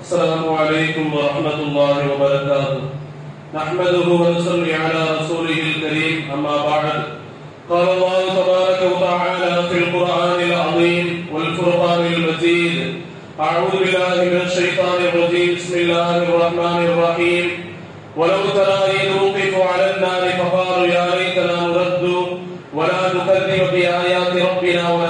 السلام عليكم ورحمة الله وبركاته. نحمده ونصلي على رسوله الكريم أما بعد. قال الله تبارك وتعالى في القرآن العظيم والفرقان المجيد أعوذ بالله من الشيطان الرجيم بسم الله الرحمن الرحيم. ولو ترى إذ وقفوا على النار فقالوا يا ليتنا نرد ولا نكذب بآيات ربنا ونكون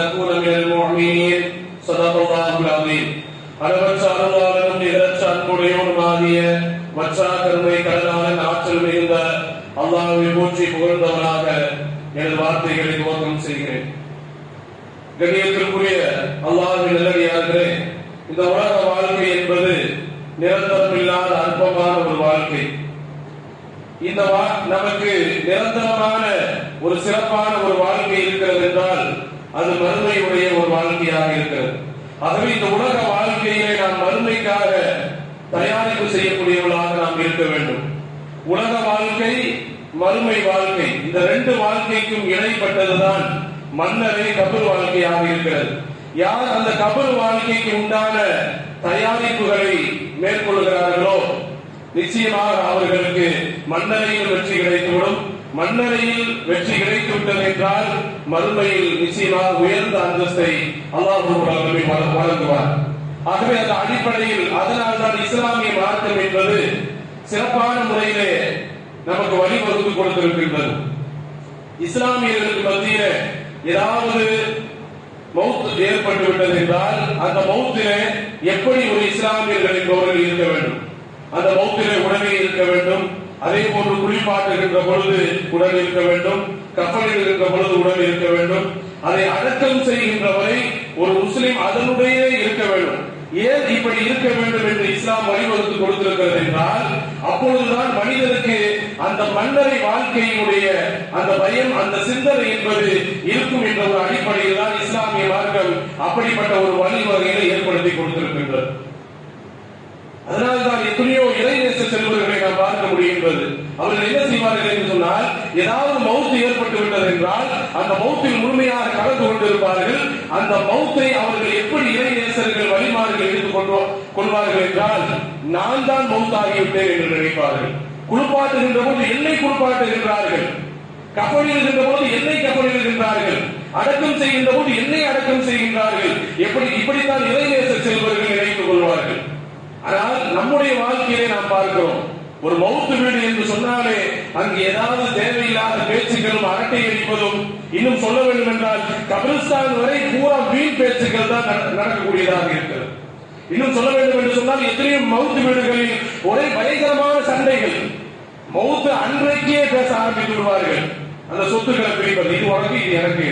மற்றா கருணை கடலாளன் ஆற்றல் மிகுந்த அல்லாவை போற்றி புகழ்ந்தவனாக எனது வார்த்தைகளை துவக்கம் செய்கிறேன். கண்ணியத்திற்குரிய அல்லாஹ்வின் நல்லடியார்களே இந்த உலக வாழ்க்கை என்பது நிரந்தரம் இல்லாத அற்பமான ஒரு வாழ்க்கை. இந்த நமக்கு நிரந்தரமான ஒரு சிறப்பான ஒரு வாழ்க்கை இருக்கிறது என்றால் அது மறுமையுடைய ஒரு வாழ்க்கையாக இருக்கிறது. ஆகவே இந்த உலக வாழ்க்கையிலே நாம் மறுமைக்காக தயாரிப்பு செய்யக்கூடியவர்களாக நாம் இருக்க வேண்டும். உலக வாழ்க்கை மறுமை வாழ்க்கை இந்த ரெண்டு வாழ்க்கைக்கும் இடைப்பட்டதுதான் மன்னரே கபர் வாழ்க்கையாக இருக்கிறது. யார் அந்த கபர் வாழ்க்கைக்கு உண்டான தயாரிப்புகளை மேற்கொள்கிறார்களோ நிச்சயமாக அவர்களுக்கு மன்னரையில் வெற்றி கிடைத்துவிடும். மன்னரையில் வெற்றி கிடைத்துவிட்டது என்றால் மறுமையில் நிச்சயமாக உயர்ந்த அந்தஸ்தை அல்லாஹ் வழங்குவார். ஆகவே அந்த அடிப்படையில் அதனால் தான் இஸ்லாமிய மார்க்கம் என்பது சிறப்பான முறையிலே நமக்கு வழிவகுத்து கொடுத்திருக்கின்றது. இஸ்லாமியர்களுக்கு மத்தியில ஏதாவது மௌத் ஏற்பட்டு விட்டது என்றால் அந்த மௌத்திலே எப்படி ஒரு இஸ்லாமியர்கள் என்பவர்கள் இருக்க வேண்டும்? அந்த மௌத்திலே உடனே இருக்க வேண்டும். அதே போன்று குளிப்பாட்டுகின்ற பொழுது உடன் இருக்க வேண்டும். கப்பலிடுகின்ற பொழுது உடன் இருக்க வேண்டும். அதை அடக்கம் செய்கின்ற ஒரு முஸ்லிம் அதனுடைய இருக்க வேண்டும். ஏன் இப்படி இருக்க வேண்டும் என்று இஸ்லாம் வழிவகுத்து கொடுத்திருக்கிறது என்றால் அப்பொழுதுதான் மனிதனுக்கு அந்த மன்னரை வாழ்க்கையினுடைய அந்த பயம் அந்த சிந்தனை என்பது இருக்கும் என்ற ஒரு அடிப்படையில் தான் இஸ்லாமிய மார்க்கம் அப்படிப்பட்ட ஒரு வழிவகைகளை ஏற்படுத்தி கொடுத்திருக்கின்றது. அதனால் எத்தனையோ இறைநேச செல்வர்களை நாம் பார்க்க அவர்கள் என்ன செய்வார்கள் என்று சொன்னால் ஏதாவது மௌத்து ஏற்பட்டு விட்டது என்றால் அந்த மௌத்தில் முழுமையாக கலந்து கொண்டிருப்பார்கள். அந்த மௌத்தை அவர்கள் எப்படி இறைநேசர்கள் வழிமாறுகள் எடுத்துக் கொண்டு கொள்வார்கள் என்றால் நான் தான் மௌத்தாகிவிட்டேன் என்று நினைப்பார்கள். குளிப்பாட்டுகின்ற போது என்னை குளிப்பாட்டுகின்றார்கள். கப்பலிடுகின்ற போது என்னை கப்பலிடுகின்றார்கள் அடக்கம் செய்கின்ற போது என்னை அடக்கம் செய்கின்றார்கள். எப்படி இப்படித்தான் இறைநேச செல்வர்கள் நினைத்துக் கொள்வார்கள். ஆனால் நம்முடைய வாழ்க்கையை நாம் பார்க்கிறோம் ஒரு மௌத்து வீடு என்று சொன்னாலே அங்கு ஏதாவது தேவையில்லாத பேச்சுகளும் அரட்டை அடிப்பதும் இன்னும் சொல்ல வேண்டும் என்றால் கபிரிஸ்தான் வரை பூரா வீண் பேச்சுகள் தான் நடக்கக்கூடியதாக இருக்கிறது. இன்னும் சொல்ல வேண்டும் என்று சொன்னால் எத்தனையோ மவுத்து வீடுகளில் ஒரே பயங்கரமான சண்டைகள். மவுத்து அன்றைக்கே பேச ஆரம்பித்து விடுவார்கள். அந்த சொத்துக்களை பிரிப்பது. இது உனக்கு இது எனக்கு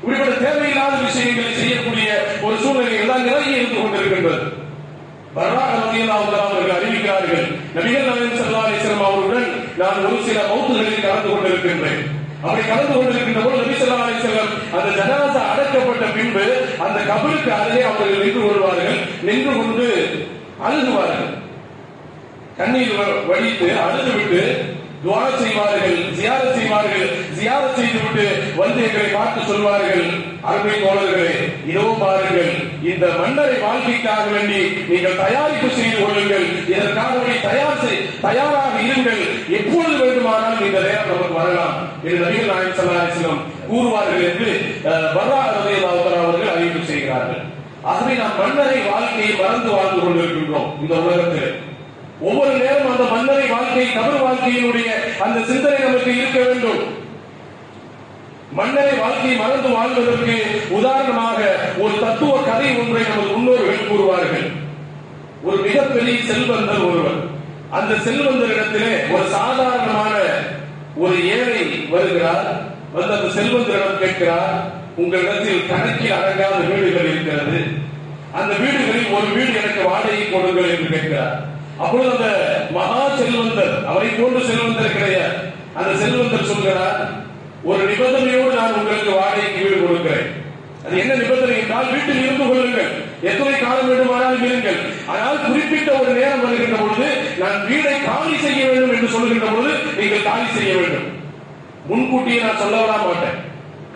இப்படிப்பட்ட தேவையில்லாத விஷயங்களை செய்யக்கூடிய ஒரு சூழ்நிலை எல்லாம் நிறைய இருந்து கொண்டிருக்கின்றது. வரலாறு அவர்கள் அறிவிக்கிறார்கள். நபிகள் நாயகம் ஸல்லல்லாஹு அலிஸ்லாம் அவர்களுடன் நான் ஒரு சில மௌத்துகளில் கலந்து கொண்டிருக்கின்றேன். அப்படி கலந்து கொண்டிருக்கின்ற போது நபி ஸல்லல்லாஹு அலிஸ்லாம் அந்த ஜனாசா அடக்கப்பட்ட பின்பு அந்த கபருக்கு அருகே அவர்கள் நின்று கொள்வார்கள். நின்று கொண்டு அழுகுவார்கள். கண்ணீர் வ- வடித்து அழுது விட்டு துவா செய்வார்கள் ஜியாரத் செய்வார்கள். ஜியாரத் செய்துவிட்டு வந்து எங்களை பார்த்து சொல்வார்கள். அருமை தோழர்களே இதோ பாருங்கள் இந்த மன்னரை வாழ்க்கைக்காக வேண்டி நீங்கள் தயாரிப்பு செய்து கொள்ளுங்கள். இதற்காக வேண்டி தயார் செய் தயாராக இருங்கள். எப்பொழுது வேண்டுமானாலும் இந்த நேரம் நமக்கு வரலாம் என்று நபிகள் நாயன் ஸல்லல்லாஹு கூறுவார்கள் என்று அஹ், அவர்கள் அறிவிப்பு செய்கிறார்கள். ஆகவே நாம் மன்னரை வாழ்க்கையை மறந்து வாழ்ந்து கொண்டிருக்கின்றோம் இந்த உலகத்தில். ஒவ்வொரு நேரம் அந்த மன்னரை வாழ்க்கை தமிழ் வாழ்க்கையினுடைய அந்த சிந்தனை நமக்கு இருக்க வேண்டும். மன்னரை வாழ்க்கையை மறந்து வாழ்வதற்கு உதாரணமாக ஒரு தத்துவ கதை ஒன்றை நமது முன்னோர்கள் கூறுவார்கள். ஒரு மிகப்பெரிய செல்வந்தர் ஒருவர். அந்த செல்வந்தரிடத்திலே ஒரு சாதாரணமான ஒரு ஏழை வருகிறார். வந்து அந்த செல்வந்தரிடம் கேட்கிறார் உங்களிடத்தில் கணக்கில் அடங்காத வீடுகள் இருக்கிறது. அந்த வீடுகளில் ஒரு வீடு எனக்கு வாடகை கொடுங்கள் என்று கேட்கிறார். அப்பொழுது அந்த மகா செல்வந்தர் அவரை போன்ற செல்வந்தர் கிடையாது. அந்த செல்வந்தர் சொல்கிறார் ஒரு நிபந்தனையோடு நான் உங்களுக்கு வாடகைக்கு வீடு கொடுக்கிறேன். அது என்ன நிபந்தனை என்றால் வீட்டில் இருந்து கொள்ளுங்கள். எத்தனை காலம் வேண்டுமானாலும் இருங்கள். ஆனால் குறிப்பிட்ட ஒரு நேரம் வருகின்ற பொழுது நான் வீடை காலி செய்ய வேண்டும் என்று சொல்லுகின்ற பொழுது நீங்கள் காலி செய்ய வேண்டும். முன்கூட்டியே நான் சொல்ல வர மாட்டேன்.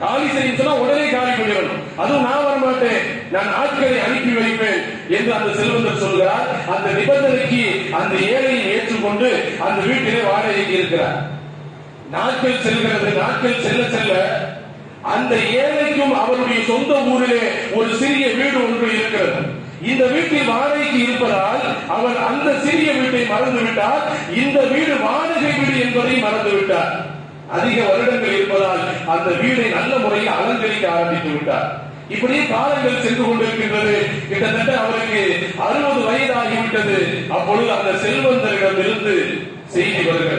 காலி செய்ய சொன்னா உடனே காலி பண்ணிடணும். அதுவும் நான் வர மாட்டேன் நான் ஆட்களை அனுப்பி வைப்பேன் என்று அந்த செல்வந்தர் சொல்கிறார். அந்த நிபந்தனைக்கு அந்த ஏழையை ஏற்றுக்கொண்டு அந்த வீட்டிலே வாடகைக்கு இருக்கிறார். நாட்கள் செல்கிறது நாட்கள் செல்ல செல்ல அந்த ஏழைக்கும் அவருடைய சொந்த ஊரிலே ஒரு சிறிய வீடு ஒன்று இருக்கிறது. இந்த வீட்டில் வாடகைக்கு இருப்பதால் அவர் அந்த சிறிய வீட்டை மறந்துவிட்டார் இந்த வீடு வாடகை வீடு என்பதை மறந்து விட்டார் அதிக வருடங்கள் இருப்பதால் அந்த வீடை நல்ல முறையில் அலங்கரிக்க ஆரம்பித்து விட்டார். இப்படியே காலங்கள் சென்று கொண்டிருக்கின்றது. கிட்டத்தட்ட அவருக்கு அறுபது வயதாகிவிட்டது. அப்பொழுது அந்த செல்வந்தரிடமிருந்து செய்தி வருகிறது.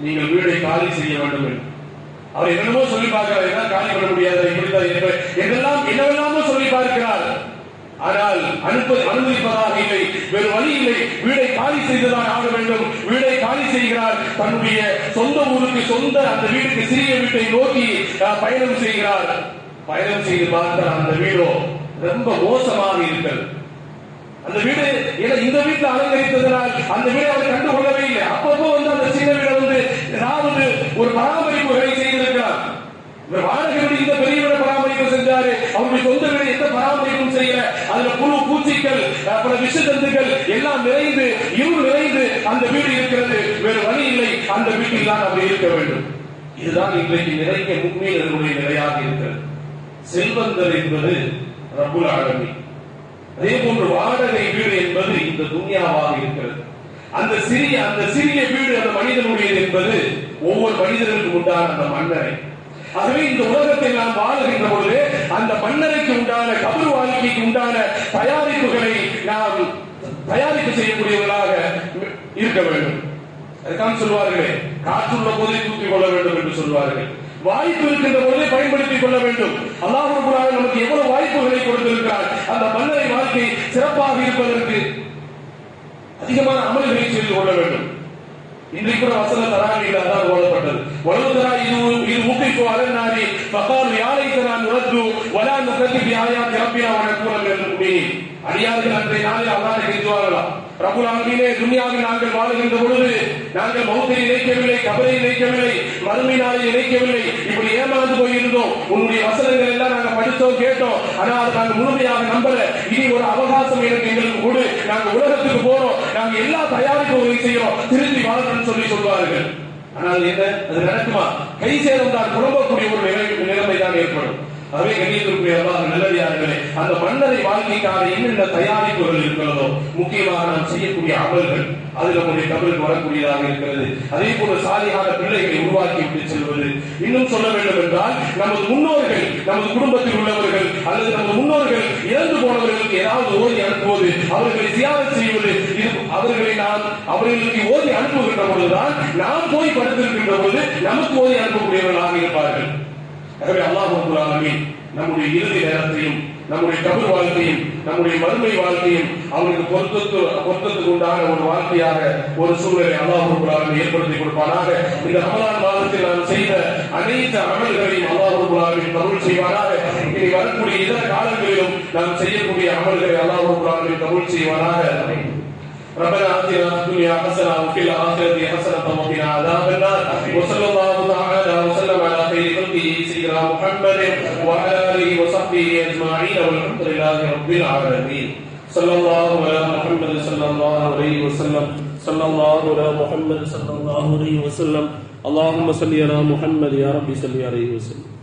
நீங்கள் வீடை காலி செய்ய வேண்டும் என்று. அவர் என்னென்னமோ சொல்லி பார்க்கிறார். என்ன காலி பண்ண முடியாது. இப்படித்தான் என்னெல்லாம் என்னவெல்லாமோ சொல்லி பார்க்கிறார். ஆனால் அனுப்ப அனுமதிப்பதாக இல்லை. வேறு வழி இல்லை. வீடை காலி செய்துதான் ஆக வேண்டும். வீடை காலி செய்கிறார். தன்னுடைய சொந்த ஊருக்கு சொந்த அந்த வீட்டுக்கு சிறிய வீட்டை நோக்கி அஹ், பயணம் செய்கிறார். பயணம் செய்து பார்த்தால் அந்த வீடோ ரொம்ப மோசமாக இருக்கிறது. அந்த வீடு இந்த வீட்டுல அலங்கரித்ததனால் அந்த வீடை அவர் கண்டு கொள்ளவே இல்லை. அப்பப்போ வந்து அந்த சின்ன வீடு ஒரு பராமரிப்பு ஒரு பராமரிப்புகளை செய்திருக்கிறார். இந்த வாடகை இந்த பெரிய வீட பராமரிப்பு செஞ்சாரு. அவருடைய சொந்த வீடு எந்த பராமரிப்பும் செய்யல. அதுல புழு பூச்சிகள் அப்புறம் விஷ ஜந்துக்கள் எல்லாம் நிறைந்து இருள் நிறைந்து அந்த வீடு இருக்கிறது. வேறு வழி இல்லை. அந்த வீட்டில் தான் அவர் இருக்க வேண்டும். இதுதான் இன்றைக்கு நிறைய முக்மீனர்களுடைய நிலையாக இருக்கிறது. செல்வந்தர் என்பது ரப்புல் ஆலமீன் அதே போன்று வாடகை வீடு என்பது இந்த துன்யாவாக இருக்கிறது. அந்த சிறிய அந்த சிறிய வீடு அந்த மனிதனுடையது என்பது ஒவ்வொரு மனிதர்களுக்கு உண்டான அந்த மன்னரை. ஆகவே இந்த உலகத்தை நாம் வாழுகின்ற பொழுது அந்த மன்னரைக்கு உண்டான கபர் வாழ்க்கைக்கு உண்டான தயாரிப்புகளை நாம் தயாரிப்பு செய்யக்கூடியவர்களாக இருக்க வேண்டும். அதுதான் சொல்வார்களே காற்றுள்ள போதை தூக்கிக் கொள்ள வேண்டும் என்று சொல்வார்கள். வாய்ப்பு இருக்கின்ற போதே பயன்படுத்திக் கொள்ள வேண்டும். அல்லாஹ் நமக்கு எவ்வளவு வாய்ப்புகளை கொடுத்திருக்கிறார். அந்த மன்னரை வாழ்க்கை சிறப்பாக இருப்பதற்கு அதிகமான அமல்களை செய்து கொள்ள வேண்டும். இன்றைக்கு கூட வசன தராவியில் அதான் ஓடப்பட்டது உலக தரா இது இது முக்கிக்கு அலநாடி பகால் யாழைக்கு நான் உணர்ந்து வலா நுகத்தி ஆயா திறப்பியா வணக்கம் என்று அடியார்கள் அன்றைய நாளில் அல்லாஹ் கெஞ்சுவார்களாம் ரபுல் துன்யாவில் நாங்கள் வாழுகின்ற பொழுது நாங்கள் மௌத்தை இணைக்கவில்லை கபரை இணைக்கவில்லை மறுமை நாளை நினைக்கவில்லை இப்படி ஏமாந்து போயிருந்தோம். உன்னுடைய வசனங்கள் எல்லாம் நாங்கள் படித்தோம் கேட்டோம். ஆனால் அதை நாங்கள் முழுமையாக நம்பல. இனி ஒரு அவகாசம் எனக்கு எங்களுக்கு கொடு நாங்கள் உலகத்துக்கு போறோம். நாங்கள் எல்லா தயாரிப்புகளையும் செய்யறோம். திரும்பி வாழணும்னு சொல்லி சொல்வார்கள். ஆனால் என்ன? அது நடக்குமா? கை சேதம் தான் குழம்பக்கூடிய ஒரு நிலை நிலைமை தான் ஏற்படும். அவை கண்ணியத்திற்குரிய அல்லாஹ் நல்லடியார்களே அந்த மன்னரை வாழ்க்கைக்காக என்னென்ன தயாரிப்புகள் இருக்கிறதோ முக்கியமாக நாம் செய்யக்கூடிய அமல்கள் அது நம்முடைய தமிழுக்கு வரக்கூடியதாக இருக்கிறது. அதே போல சாதியான பிள்ளைகளை உருவாக்கி விட்டு செல்வது. இன்னும் சொல்ல வேண்டும் என்றால் நமது முன்னோர்கள் நமது குடும்பத்தில் உள்ளவர்கள் அல்லது நமது முன்னோர்கள் இறந்து போனவர்களுக்கு ஏதாவது ஓதி அனுப்புவது அவர்களை தியாகம் செய்வது இது அவர்களை நாம் அவர்களுக்கு ஓதி அனுப்புகின்ற பொழுதுதான் நாம் போய் படுத்திருக்கின்ற பொழுது நமக்கு ஓதி அனுப்ப ஆகவே அல்லாஹ் ரப்பல் ஆலமீன் நம்முடைய இறுதி நேரத்தையும் நம்முடைய கபர் வாழ்க்கையும் நம்முடைய மறுமை வாழ்க்கையும் அவனுக்கு பொருத்தத்து பொருத்தத்துக்கு உண்டான ஒரு வாழ்க்கையாக ஒரு சூழலை அல்லாஹ் ரப்பல் ஆலமீன் ஏற்படுத்தி கொடுப்பானாக இந்த ரமலான் மாதத்தில் நாம் செய்த அனைத்து அமல்களையும் அல்லாஹ் ரப்பல் ஆலமீன் கபூல் செய்வானாக இனி வரக்கூடிய இதர காலங்களிலும் நாம் செய்யக்கூடிய அமல்களை அல்லாஹ் ரப்பல் ஆலமீன் கபூல் செய்வானாக ربنا آتنا في الدنيا حسنة وفي الآخرة حسنة وقنا عذاب النار وصلى الله تعالى وسلم محمد وعلى آله وصحبه أجمعين والحمد لله رب العالمين. صلى الله على محمد صلى الله عليه وسلم. صلى الله على محمد صلى الله عليه وسلم. اللهم صل على محمد يا رب صل عليه وسلم.